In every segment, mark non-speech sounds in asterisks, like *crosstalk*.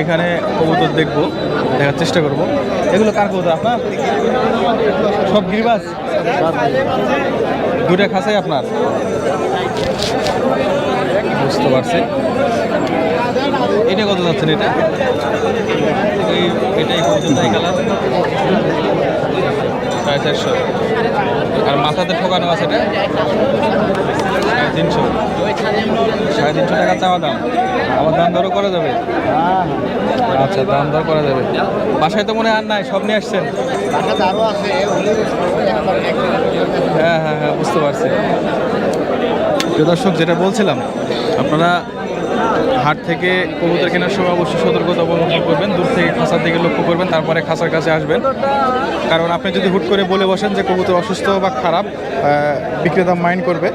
এখানে কবুতর দেখব, দেখার চেষ্টা করব। এগুলো কার কবুতর আপনার? সব গিরিবাস দুটা খাসাই আপনার? বুঝতে পারছি। এটা কত যাচ্ছেন এটা? এটাই কবুতর, তাই কালার? সাড়ে চারশো। আর মাথাতে ঠোকানো আছে এটা? তিনশো। সাড়ে তিনশো টাকা চাওয়া দাম। আমার দাম দরও করা যাবে? আচ্ছা দাম দর করা যাবে। বাসায় তো মনে আর নাই, সব নিয়ে আসছেন? হ্যাঁ হ্যাঁ হ্যাঁ বুঝতে পারছি। দর্শক, যেটা বলছিলাম, আপনারা হাট থেকে কবুতর কেনার সময় অবশ্যই সতর্কতা অবলম্বন করবেন। দূর থেকে খাঁচার দিকে লক্ষ্য করবেন তারপরে খাঁচার কাছে আসবেন। কারণ আপনি যদি হুট করে বলে বসেন যে কবুতর অসুস্থ বা খারাপ বিক্রেতা মাইন্ড করবে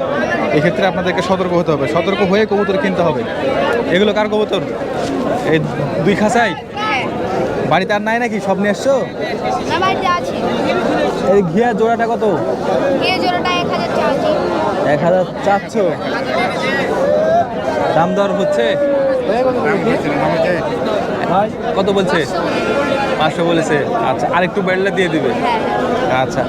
এক্ষেত্রে আপনাদেরকে সতর্ক হতে হবে। সতর্ক হয়ে কবুতর কিনতে হবে। এগুলো কার কবুতর? এই দুই খাঁচাই? বাড়িতে আর নাই নাকি? সব নিয়ে এসছো এই ঘিয়া জোড়াটা কত? এক হাজার চাচ্ছি এক হাজার চারশো। দাম দর হচ্ছে কত বলছে? পাঁচশো বলেছে। আচ্ছা আরেকটু বেড়লে দিয়ে দিবে। আচ্ছা।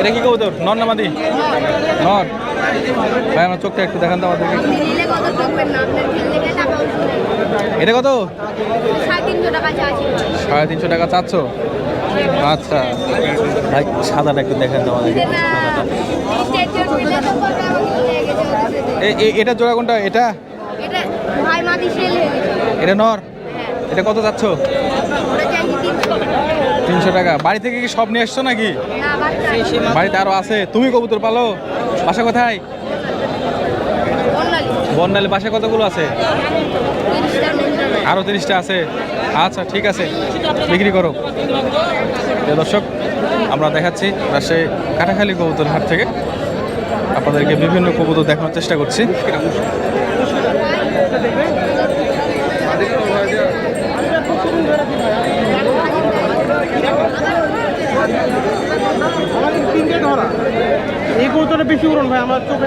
এটা কি কবুতর? নর না মাদি নর। ভাই আমার চোখটা একটু দেখান তো আমাদেরকে। এটা কত? সাড়ে তিনশো টাকা চাচ্ছি? আচ্ছা। ভাই সাদাটা একটু দেখেন তো এটা জোড়া কোনটা? এটা এটা ভাই মাটি সেল হয়ে গেছে। এটা নর? হ্যাঁ। এটা কত চাচ্ছ তিনশো টাকা? বাড়ি থেকে কি সব নিয়ে এসছো নাকি? বাড়িতে আরও আছে। তুমি কবুতর পালো? বাসা কোথায়? বন্যালি বন্যালে বাসা কতগুলো আছে? আরও তিরিশটা আছে। আচ্ছা ঠিক আছে। বিক্রি করো। দর্শক আমরা দেখাচ্ছি রাজশাহী কাটাখালী কবুতর হাট থেকে। আপনাদেরকে বিভিন্ন কবুতর দেখানোর চেষ্টা করছি। এই বেশি উড়ন ভাই আমার চোখে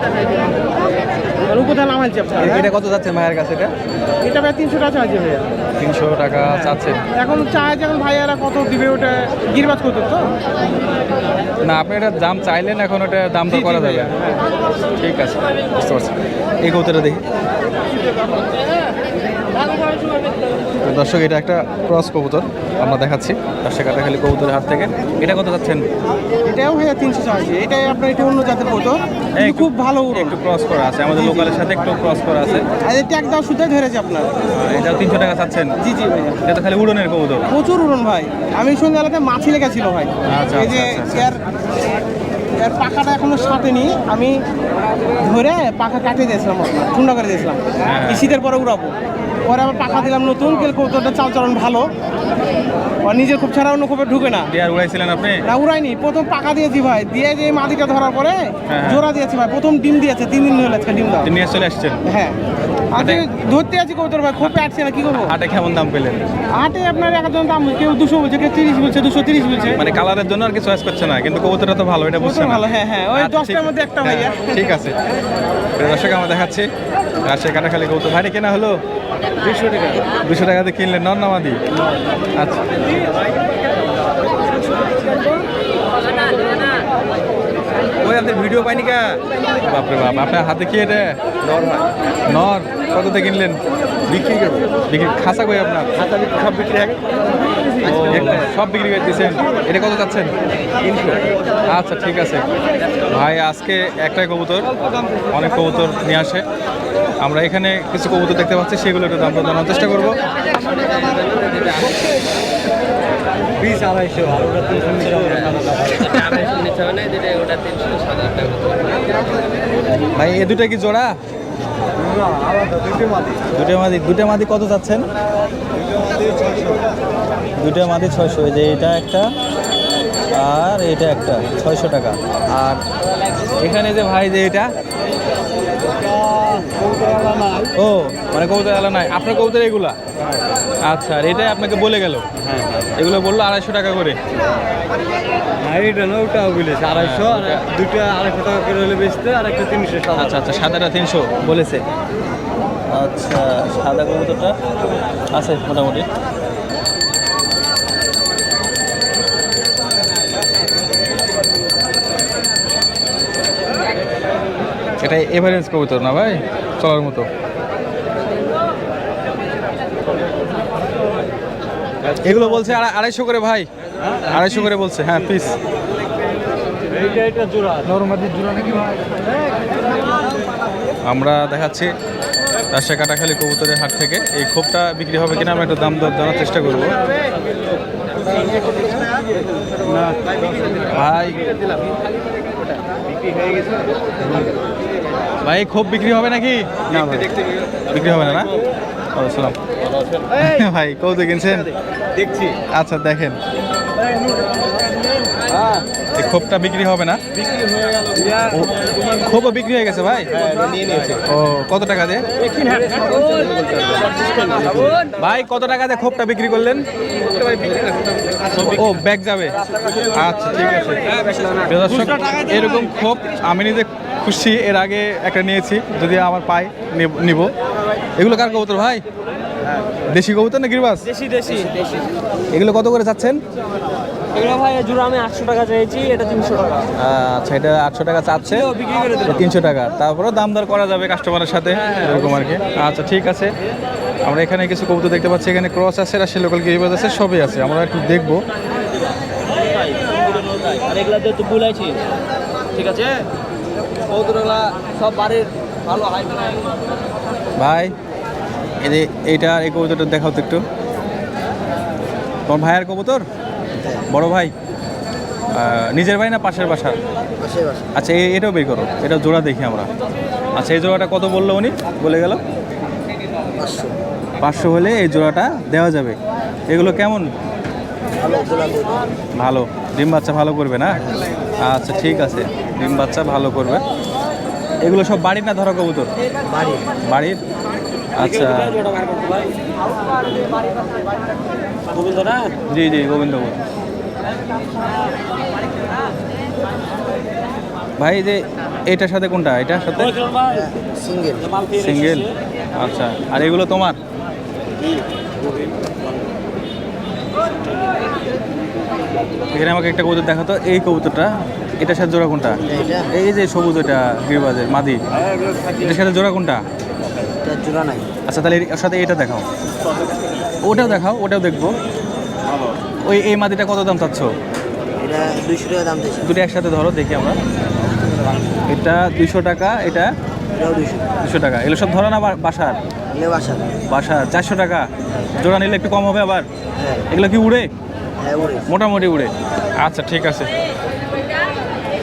আর আপনার। এটা কত যাচ্ছে মায়ের কাছে এটা? এটা ভাই তিনশো টাকা আছে ভাইয়া। তিনশো টাকা চাচ্ছে। এখন চায় যেমন ভাইয়ারা কত দিবে ওটা গিরবাজ করতে তো? না আপনি এটা দাম চাইলেন এখন ওটা দাম তো করা যাবে। ঠিক আছে বুঝতে পারছি। এই দেখি। দর্শক এটা একটা ক্রস কবুতর আমরা দেখাচ্ছি রাজশাহী কাটাখালী কবুতরের হাত থেকে। এটা কত যাচ্ছেন? এটাও ভাইয়া তিনশো টাকা আছে এটাই আপনার এটা অন্য জাতের এই খুব ভালো একটু ক্রস করা আছে। আমাদের লোকালের সাথে একটু ক্রস করা আছে। আর এই ট্যাগ দাও ধরেছে আপনার। আর এটাও তিনশো টাকা চাচ্ছেন? জি জি ভাইয়া। এটা তো খালি উড়নের কবুতর। প্রচুর উড়ন ভাই। আমি সন্ধ্যাবেলাতে মাছি লেগেছিল ভাই। আচ্ছা, এই যে আচ্ছা, আচ্ছা, এর এর পাখাটা এখনও সাটেনি আমি ধরে পাখা কাটিয়ে দিয়েছিলাম ঠুন্ডা করে দিয়েছিলাম। হ্যাঁ। শীতের পরে উড়াবো। পরে আবার পাখা দিলাম নতুন কিন্তু কৌতরটা চাল চলন ভালো। নিজের খুব ছাড়া অন্য খুব ঢুকে না। ডিয়ার উড়াইছিলেন আপনি? না উড়াইনি। প্রথম পাকা দিয়েছি ভাই। দিয়ে যে মাদিটা ধরার পরে হ্যাঁ। জোড়া দিয়েছি ভাই। প্রথম ডিম দিয়েছে তিন দিন হলে আজকে ডিম দাও নিয়ে চলে আসছেন? হ্যাঁ। আজকে ধরতে আছি কৌতর ভাই খুব পাটছে না কি করব? হাটে কেমন দাম পেলেন? হাটে আপনার একজন দাম কেউ দুশো বলছে কেউ তিরিশ বলছে দুশো তিরিশ বলছে। মানে কালারের জন্য আর কি চয়েস করছে না কিন্তু কবুতরটা তো ভালো এটা বুঝছেন কবুতর ভালো, হ্যাঁ, হ্যাঁ, ওই আচ্ছা, দশটার মধ্যে একটা হ্যাঁ, ভাইয়া। ঠিক আছে। দর্শক আমরা দেখাচ্ছি রাজশাহী কাটাখালী কবুতর। ভাইটি কেনা হলো? দুশো টাকা। দুশো টাকাতে কিনলেন নন নামাদি আচ্ছা। ওই আপনার ভিডিও পাইনি কা? বাপরে বাপ আপনার হাতে কি এটা? নর নর? কততে কিনলেন? বিক্রি বিক্রি খাসা কই আপনার? খাসা সব বিক্রি সব বিক্রি করে দিয়েছেন। এটা কত চাচ্ছেন? তিনশো। আচ্ছা ঠিক আছে। ভাই আজকে একটাই কবুতর। অনেক কবুতর নিয়ে আসে। আমরা এখানে কিছু কবুতর দেখতে পাচ্ছি সেগুলো একটু দাম জানার চেষ্টা করব। বিশ আড়াইশো ভাই এ দুটা কি জোড়া? দুটো কত চাচ্ছেন দুটো মাদি ছয়শো যে এটা একটা আর এটা একটা, ছয়শো টাকা। আর এখানে যে ভাই যে এটা? ও মানে কবুতর আলা নাই। আপনার কবুতর এগুলা? আচ্ছা আর এটাই আপনাকে বলে গেল? হ্যাঁ এগুলো বলল আড়াইশো টাকা করে। হ্যাঁ না ওটাও বলেছে আড়াইশো আর দুটো আড়াইশো টাকা করে হলে বেচতে আর একটা তিনশো আচ্ছা আচ্ছা সাদাটা তিনশো বলেছে। আচ্ছা সাদা কবুতরটা আছে মোটামুটি। এটা এভারেজ কবুতর না ভাই? চলার মতো। এগুলো বলছে আড়া- আড়াইশো করে ভাই। আড়াইশো করে বলছে হ্যাঁ পিস আমরা দেখাচ্ছি রাজশাহী কাটাখালী কবুতরের হাট থেকে। এই খোপটা বিক্রি হবে কিনা আমরা একটু দাম দর জানার চেষ্টা করব। ভাই। ভাই খোপ বিক্রি হবে নাকি? না ভাই। বিক্রি হবে না না? আসসালাম। *laughs* ভাই কৌতো কিনছেন? দেখছি। আচ্ছা দেখেন। এই খোপটা বিক্রি হবে না? হয়ে খোপও বিক্রি হয়ে গেছে ভাই? ও কত টাকা দিয়ে? ভাই কত টাকা দিয়ে খোপটা বিক্রি করলেন? ও ব্যাগ যাবে। আচ্ছা ঠিক আছে। এরকম খোপ আমি নিজে খুশি এর আগে একটা নিয়েছি যদি আমার পাই নেব- এগুলো কার কবুতর ভাই? দেশি কবুতর না গিরবাস? দেশি দেশি। এগুলো কত করে চাচ্ছেন এগুলো ভাই জোড়া আমি আটশো টাকা চাইছি এটা তিনশো টাকা। আচ্ছা এটা আটশো টাকা চাচ্ছে বিক্রি করে দেবো। টাকা। তারপরেও দাম দর করা যাবে কাস্টমারের সাথে এরকম আর কি। আচ্ছা ঠিক আছে। আমরা এখানে কিছু কবুতর দেখতে পাচ্ছি এখানে ক্রস আছে রাশি লোকাল গিরিবাজ আছে সবই আছে। আমরা একটু দেখব। আর এগুলা দিয়ে তো বুলাইছি। ঠিক আছে? সব বাড়ির ভালো হাই ভাই এই যে এইটা এই কবুতরটা দেখাও তো একটু। তোমার ভাইয়ের কবুতর? বড় ভাই? নিজের ভাই না পাশের বাসার আচ্ছা এটাও বের করো। এটা জোড়া দেখি আমরা। আচ্ছা এই জোড়াটা কত বলল উনি? বলে গেল? পাঁচশো। হলে এই জোড়াটা দেওয়া যাবে। এগুলো কেমন? ভালো। ডিম বাচ্চা ভালো করবে না? আচ্ছা ঠিক আছে। ডিম বাচ্চা ভালো করবে। এগুলো সব বাড়ির না ধরা কবুতর? বাড়ির। আচ্ছা। জি জি গোবিন্দ ভাই যে এটার সাথে কোনটা? এটার সাথে? সিঙ্গেল। সিঙ্গেল? আচ্ছা আর এগুলো তোমার? এখানে আমাকে একটা কবুতর দেখাতো এই কবুতরটা এটার সাথে জোড়া কোনটা? এই যে সবুজ ওটা গিরবাজের মাদি। এটার সাথে জোড়া কোনটা? জোড়া নাই। আচ্ছা তাহলে এর সাথে এটা দেখাও। ওটাও দেখাও ওটাও দেখব। ওই এই মাদিটা কত দাম চাচ্ছ? এটা দুটো একসাথে ধরো দেখি আমরা। এটা দুইশো টাকা এটা দুশো টাকা। এগুলো সব ধরো না বাসার? এলে বাসা বাসার চারশো টাকা। জোড়া নিলে একটু কম হবে আবার? হ্যাঁ। এগুলো কি উড়ে? মোটামুটি উড়ে। আচ্ছা ঠিক আছে।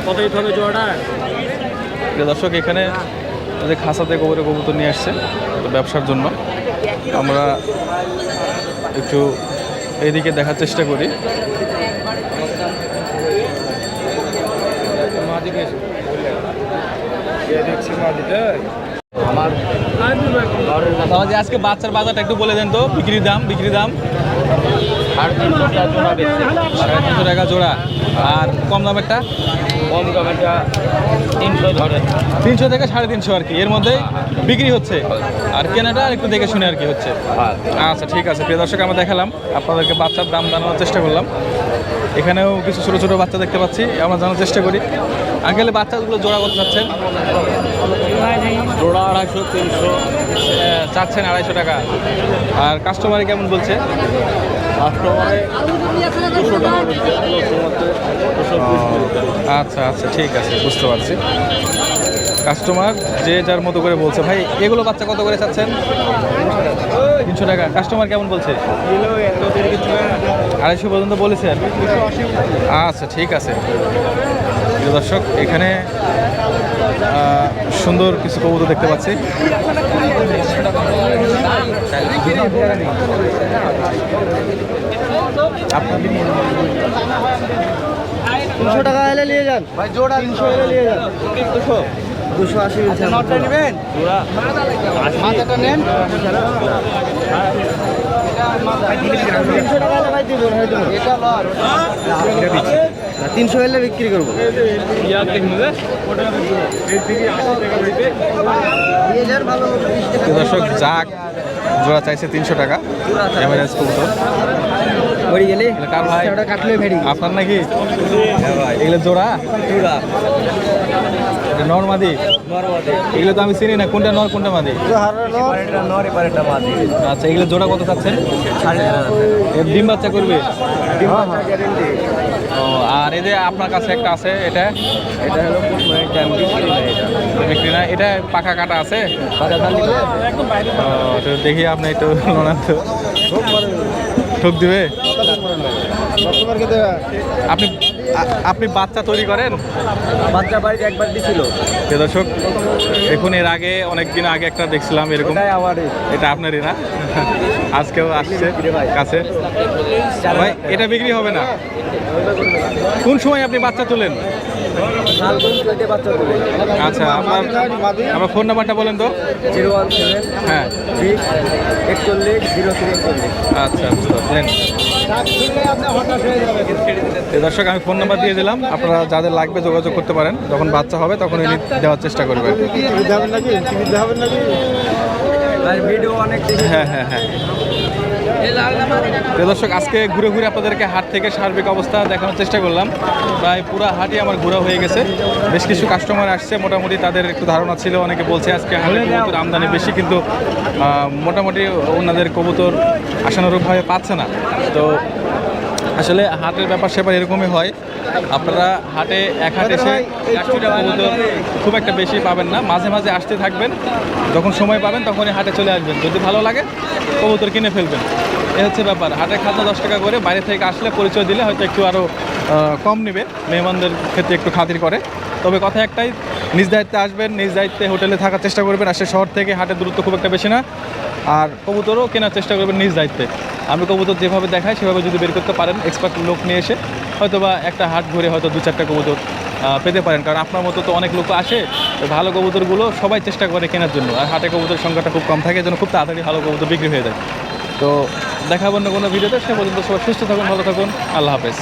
কত হবে জোড়াটা? দর্শক এখানে যে খাসাতে গোবরে কবুতর নিয়ে আসছে তো ব্যবসার জন্য। আমরা একটু এইদিকে দেখার চেষ্টা করি। আজকে বাচ্চার বাজারটা একটু বলে দেন তো বিক্রির দাম বিক্রির দাম। সাড়ে তিনশো টাকা জোড়া বেচছে। সাড়ে তিনশো টাকা জোড়া। আর কম দামেরটা কম দামেটা তিনশো ধরে। তিনশো থেকে সাড়ে তিনশো আর কি এর মধ্যে বিক্রি হচ্ছে। আর কেনাটা একটু দেখে শুনে আর কি হচ্ছে। আচ্ছা ঠিক আছে। প্রিয় দর্শক আমরা দেখালাম। আপনাদেরকে বাচ্চার দাম জানানোর চেষ্টা করলাম। এখানেও কিছু ছোটো ছোটো বাচ্চা দেখতে পাচ্ছি। আমরা জানার চেষ্টা করি। আঙ্কেলে বাচ্চাগুলো জোড়া করতে চাচ্ছেন? জোড়া আড়াইশো তিনশো। চাচ্ছেন আড়াইশো টাকা। আর কাস্টমারে কেমন বলছে? আচ্ছা আচ্ছা ঠিক আছে, বুঝতে পারছি। কাস্টমার যে যার মতো করে বলছে, ভাই, এগুলো বাচ্চা কত করে চাচ্ছেন? তিনশো টাকা। কাস্টমার কেমন বলছে? আড়াইশো পর্যন্ত বলেছে। আর আচ্ছা ঠিক আছে। দর্শক, এখানে সুন্দর কিছু কবুতর দেখতে পাচ্ছি। তিনশো টাকা এলে নিয়ে যান। ভাই জোড়া তিনশো এলে নিয়ে যান। দুশো। দুশো আশি নটটা নেবেন? মাথাটা নেন। তিনশো হলে বিক্রি করব। দর্শক যাক জোড়া চাইছে তিনশো টাকা। এভারেজ কবুতর মরে গেলে? কার ভাই? কাটলে ভেড়ি। আপনার নাকি? এগুলো জোড়া? এটা নর মাদি? এগুলো তো আমি চিনি না কোনটা নর কোনটা মাদি? আচ্ছা এগুলো জোড়া কত চাচ্ছেন? ডিম বাচ্চা করবে? গ্যারেন্টি ও আর এই যে আপনার কাছে একটা আছে এটা? এটা হলো বিক্রি না এটা। পাখা এটা পাকা কাটা আছে? তো দেখি আপনি একটু তো। ঠুক দিবে? আপনি আপনি বাচ্চা তৈরি করেন? বাচ্চা বাড়িতে একবার দিছিল। প্রিয় দর্শক এখন এর আগে অনেক দিন আগে একটা দেখছিলাম এরকম। এটা আপনারই না? *laughs* আজকেও আসছে কাছে। ভাই এটা বিক্রি হবে না। কোন সময় আপনি বাচ্চা তোলেন? আচ্ছা আপনার আমার ফোন নাম্বারটা বলেন তো। জিরো ওয়ান সেভেন হ্যাঁ। একচল্লিশ জিরো থ্রি একচল্লিশ। আচ্ছা বুঝতে পারলেন তো দর্শক আমি ফোন নাম্বার দিয়ে দিলাম। আপনারা যাদের লাগবে যোগাযোগ করতে পারেন। যখন বাচ্চা হবে তখন ইনি দেওয়ার চেষ্টা করবেন অনেক হ্যাঁ হ্যাঁ হ্যাঁ। দর্শক আজকে ঘুরে ঘুরে আপনাদেরকে হাট থেকে সার্বিক অবস্থা দেখানোর চেষ্টা করলাম। প্রায় পুরো হাটই আমার ঘোরা হয়ে গেছে। বেশ কিছু কাস্টমার আসছে মোটামুটি তাদের একটু ধারণা ছিল অনেকে বলছে আজকে কবুতর আমদানি বেশি কিন্তু মোটামুটি ওনাদের কবুতর আশানুরূপভাবে পাচ্ছে না। তো আসলে হাটের ব্যাপার স্যাপার এরকমই হয়। আপনারা হাটে এক হাট এসে খুব একটা বেশি পাবেন না। মাঝে মাঝে আসতে থাকবেন। যখন সময় পাবেন তখনই হাটে চলে আসবেন। যদি ভালো লাগে, কবুতর কিনে ফেলবেন। এ হচ্ছে ব্যাপার। হাটে খাদ্য দশ টাকা করে, বাইরে থেকে আসলে পরিচয় দিলে হয়তো একটু আরও কম নেবে। মেহমানদের ক্ষেত্রে একটু খাতির করে। তবে কথা একটাই, নিজ দায়িত্বে আসবেন, নিজ দায়িত্বে হোটেলে থাকার চেষ্টা করবেন। আসলে শহর থেকে হাটের দূরত্ব খুব একটা বেশি না। আর কবুতরও কেনার চেষ্টা করবেন নিজ দায়িত্বে। আমি কবুতর যেভাবে দেখায় সেভাবে যদি বের করতে পারেন এক্সপার্ট লোক নিয়ে এসে হয়তো বা একটা হাট ঘুরে হয়তো দু চারটা কবুতর পেতে পারেন। কারণ আপনার মতো তো অনেক লোক আসে, ভালো কবুতরগুলো সবাই চেষ্টা করে কেনার জন্য। আর হাটে কবুতরের সংখ্যাটা খুব কম থাকে যেন খুব তাড়াতাড়ি ভালো কবুতর বিক্রি হয়ে যায়। তো দেখাবো অন্য কোনো ভিডিওতে, সে পর্যন্ত সবাই সুস্থ থাকুন, ভালো থাকুন, আল্লাহ হাফেজ।